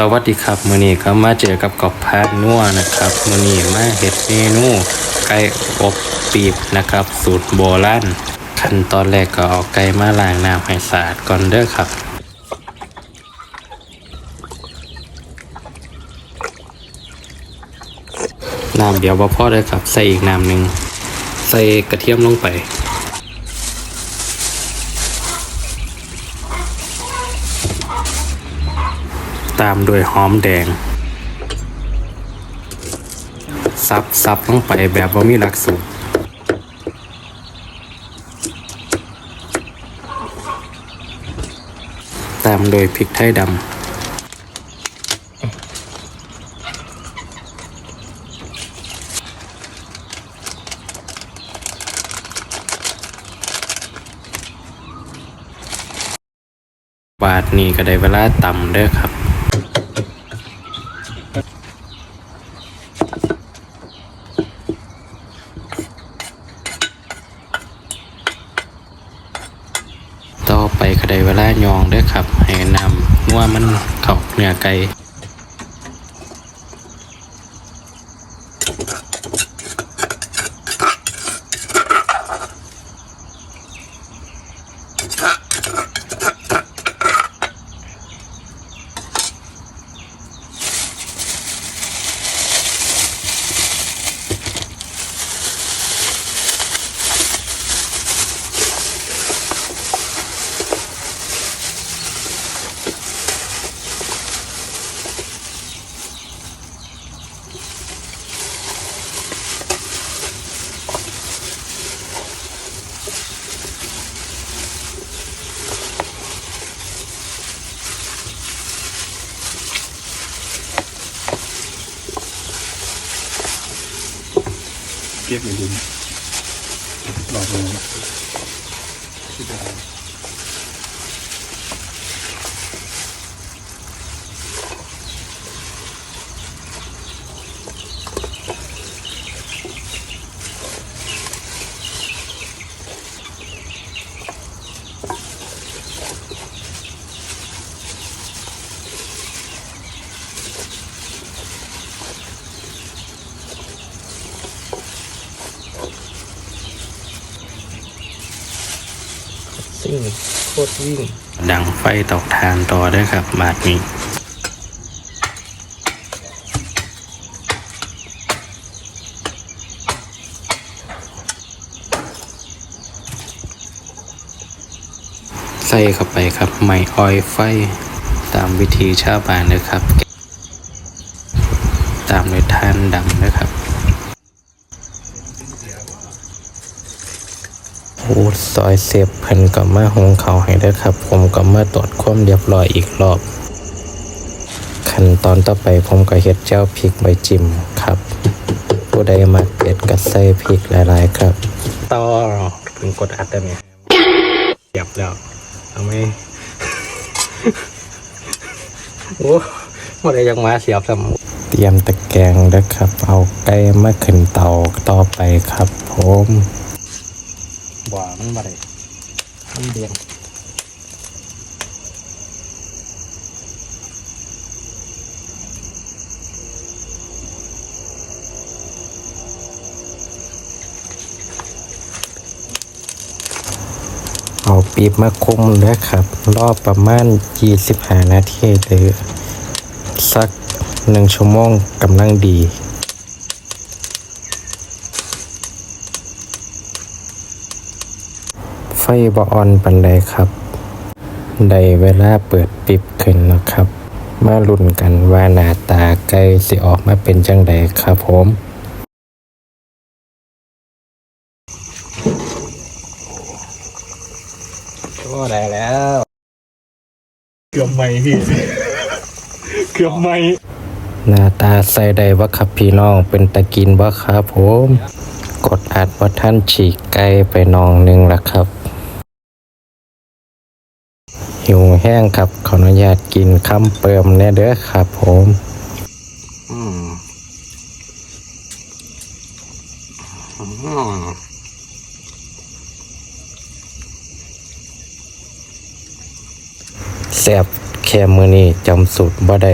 สวัสดีครับมือนี้ก็มาเจอกับกอบพาดนัวนะครับมือนี้มาเฮ็ดเมนูไก่อบปีบนะครับ สูตรโบราณขั้นตอนแรกก็เอาไก่มาล้างน้ำให้สะอาดก่อนเด้อครับ น้ำเดี๋ยวบ่พอเลยครับใส่อีกน้ำหนึ่งใส่กระเทียมลงไป ตามด้วยหอมแดง ซับซับลงไปแบบว่ามีหลักสูตรตามโดยพริกไทยดำบาทนี้ก็ได้เวลาต่ำเด้อครับ ไปก็ได้เวลายองเด้อครับ ให้นำว่ามันเข้าเนื้อไก่ เก็บในดินหลอกลวง ซิ่งโคตรวิ่ง ดังไฟตอกทานต่อเด้ครับ บาทนี้ใส่เข้าไปครับไม้ออยไฟ ตามวิธีชาวบ้านเลยครับ ตามด้วยทานดำนะครับ โอ้ซอยเสียบเพิ่นก็มาหุงเขาวให้ได้อครับ ผมก็มาตรวจความเรียบร้อยอีกรอบ ขั้นตอนต่อไปผมก็เฮ็ดเจ้าพริกใบจิ้มครับ ผู้ใดมาเผ็ดก็ใส่พริกหลายๆครับ ต่อเพิ่งกดอัดได้ไหมเสียบแล้วเอาไหมโอ้ว่าได้ยังมาเสียบสมเตรียมตะแกรงแล้วครับ เอาไก่มาขึ้นเตาต่อไปครับ ผม บ่มันบ่ได้มันเดียงเอาปีบมาคุมเลยครับ รอบประมาณ 25 นาทีหรือสักหนึ่งชั่วโมงกำลังดี ไฟ บออนปันใดครับได้เวลาเปิดปิบขึ้นแล้วครับ มาลุ้นกันว่าหน้าตาไก่สิออกมาเป็นจังใดครับผมก็ได้แล้วเกือบไม่พี่ เกือบไม่หน้าตาใส่ได้ว่าครับพี่น้องเป็นตะกินว่าครับผม กดอัดว่าท่านฉีกไก่ไปนองหนึงละครับ หิวแห้งครับ ขออนุญาตกินคำเปิมแน่เด้อครับผมอืมอืมแซ่บแค่มือนี้จำสูตรบ่ได้